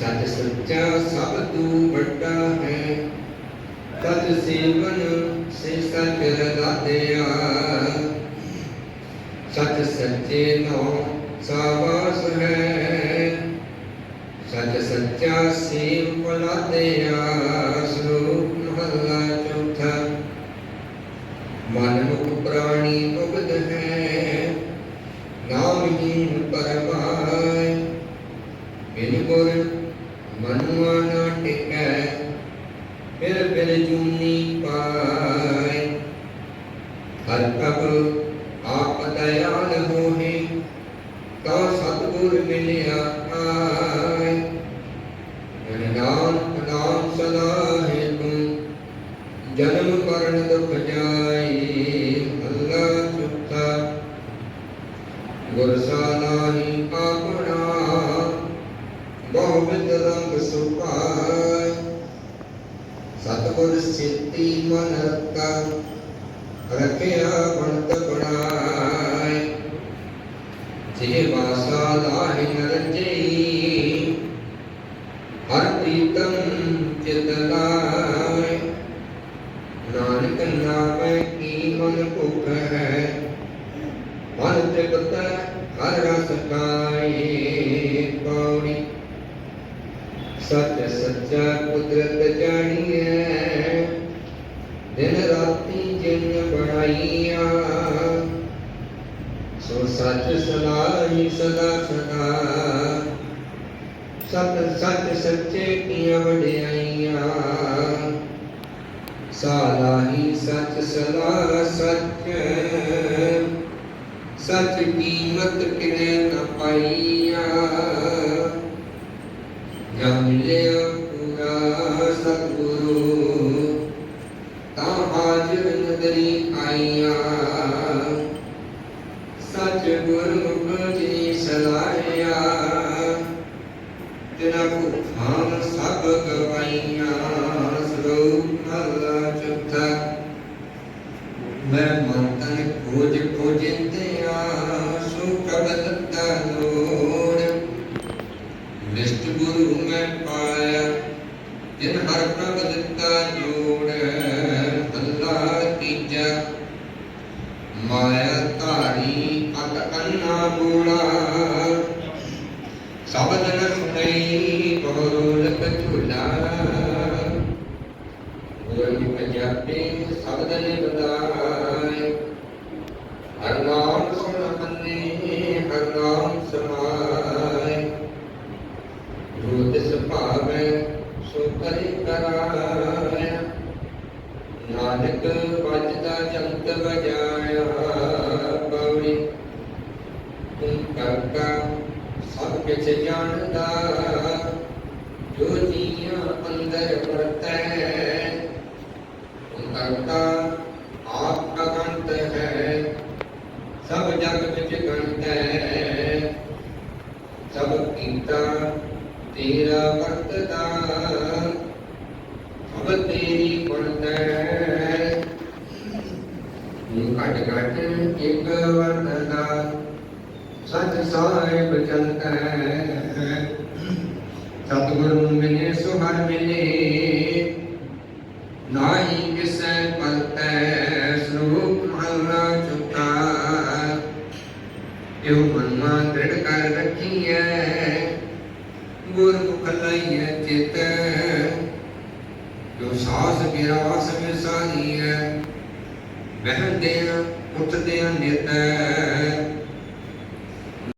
ਸਤ ਸੱਚਾ ਸਭ ਤੋਂ ਵੱਡਾ ਹੈ ਤਤ ਸੇਵਨ ਸੇ ਸਚ ਰਗਾਦਿਆ। ਸਚ ਸੱਚੇ ਨੋ ਸਾਵਾਸ ਹੈ, ਸਚ ਸੱਚਾ ਸੇਵ ਫਲਾਦਿਆ ਸਰੂਪ ਮਹੱਲਾ ਚੌਥਾ। ਮਨ ਮੁਖ ਪ੍ਰਾਣੀ ਮੁਗਧ ਹੈ ਨਾਮਹੀਨ ਪਰਮਾਇ ਬਿਨ ਗੁਰ ਮਨੁਆ ਨਾ ਟਿਕੈ ਫਿਰ ਫਿਰ ਜੂਨੀ ਪਾਇ ਹਰ ਪ੍ਰਭ ਆਪ ਦਇਆਲ ਹੋਏ ਤਾ ਸਤਿਗੁਰ ਮਿਲਿਆ ਆਇ ਨਾਮ ਨਾਮ ਸਦਾ ਹੈ ਤੂੰ ਜਨਮ ਮਰਨ ਦੁਖ ਜਾਈ ਅੱਲਾ ਚੁੱਕਾ ਗੁਰ ਸਾਲਾਹੀ ਆਪਣਾ ਬਹੁ ਬਿਦ ਰੰਗ ਸੁਭਾਇ ਸਤਿਗੁਰ ਸਿੱਤੀ ਮਨ ਰਤਾ ਰਖਿਆ ਬਣਤ ਬਣਾਇ ਜੇ ਵਾਸਾ ਲਾਹਿ ਨਰਜਈ ਹਰ ਪ੍ਰੀਤਮ ਚਿਤ ਲਾਇ ਨਾਨਕ ਨਾਮੈ ਕੀ ਮਨ ਭੁਖ ਹੈ ਮਨ ਤ੍ਰਿਪਤ ਹਰ ਰਸ ਕਾਏ ਪੌੜੀ ਸੱਚ ਸੱਚਾ ਕੁਦਰਤ ਜਾਣੀਐ। ਦਿਨ ਰਾਤੀ ਜਿਨ ਬਣਾਈਆ, ਸੋ ਸੱਚ ਸਲਾਹੀ ਸਦਾ ਸਦਾ। ਸਤ ਸੱਚ ਸੱਚੇ ਕੀਆਂ ਵਡਿਆਈਆਂ। ਸਾਲਾਹੀ ਸੱਚ ਸਲਾਹ ਸੱਚ। ਸੱਚ ਕੀਮਤ ਕਿਨੇ ਨ ਪਾਈਆ ਹਾਜ਼ਰ ਨਦਰੀ ਆਈਆ। ਸੱਚ ਗੁਰਮੁਖ ਜੀ ਸਲਾਹਿਆ ਤੇਰਾ ਭੁਖਾਂ ਸਭ ਗਵਾਈਆਂ। ਸਰੂਪ ਮਹਲਾ ਚੁੱਥਾ, ਮੈਂ ਮਨ ਤਨ ਖੋਜ ਖੋਜਿੰਦਿਆ ਸੋ ਕਬਲ ਲੋੜ। ਨਿਸ਼ਟ ਗੁਰੂ ਮੈਂ ਪਾਇਆ ਜਿਨ ਹਰ ਪ੍ਰਭ ਦਿੱਤਾ ਜੋੜ ਅੱਲਾ ਤੀਜਾ ਮਾਇਆ ਧਾਰੀ ਅਤ ਅੰਨਾ ਮੂਲਾ ਸਬਦ ਨ ਸੁਣਈ ਬਹੁਰੋਲਕ ਝੂਲਾ। ਗੁਰੂ ਪੰਜਾਬੀ ਸਬਦ ਨੇ ਬਦਾਏ ਹਰ ਨਾਮ ਸੁਣ ਮੰਨੇ, ਹਰ ਨਾਮ ਸਮਾਏ। ਜੋ ਤਿਸ ਭਾਵੈ, ਸੋ ਕਰੇ ਕਰਾਇਆ ਨਾਨਕ ਵੱਜਦਾ ਜੰਤ ਵਜਾਇਆ ਪੌੜੀ ਤੂੰ ਕਰਤਾ ਸਭ ਕਿਛ ਜਾਣਦਾ, ਜੋ ਜੀਆਂ ਅੰਦਰ ਵਰਤੈ। ਤੂੰ ਕਰਤਾ ਆਪ ਅਗੰਤ ਹੈ, ਸਭ ਜਗ ਵਿੱਚ ਗੰਤ ਹੈ। ਸਭ ਕੀਤਾ ਤੇਰਾ ਵਰਤਦਾ ਸਭ ਤੇਰੀ ਬਣਦਾ ਇਹ ਘਟ ਘਟ ਇੱਕ ਵਰਤਦਾ ਸੱਚ ਸਾਹਿਬ ਚਲਦਾ ਸਤਿਗੁਰੂ ਮਿਲੇ ਸੋ ਹਰ ਮਿਲੇ, ਨਾਹੀ ਕਿਸੈ ਪਲਤੈ ਸਰੂਪ ਮਹਲਾ ਚੁਕਾ। ਇਹੋ ਮਨਮਾ ਦ੍ਰਿੜ ਕਰ ਰੱਖੀਐ, ਗੁਰਮੁਖ ਲਈਐ ਚਿਤ। ਜੋ ਸਾਸ ਗਿਰਾਸ ਵਿਸਾਰੀਐ ਰਹਿੰਦੇ ਉਠਦੇ ਨਿਤ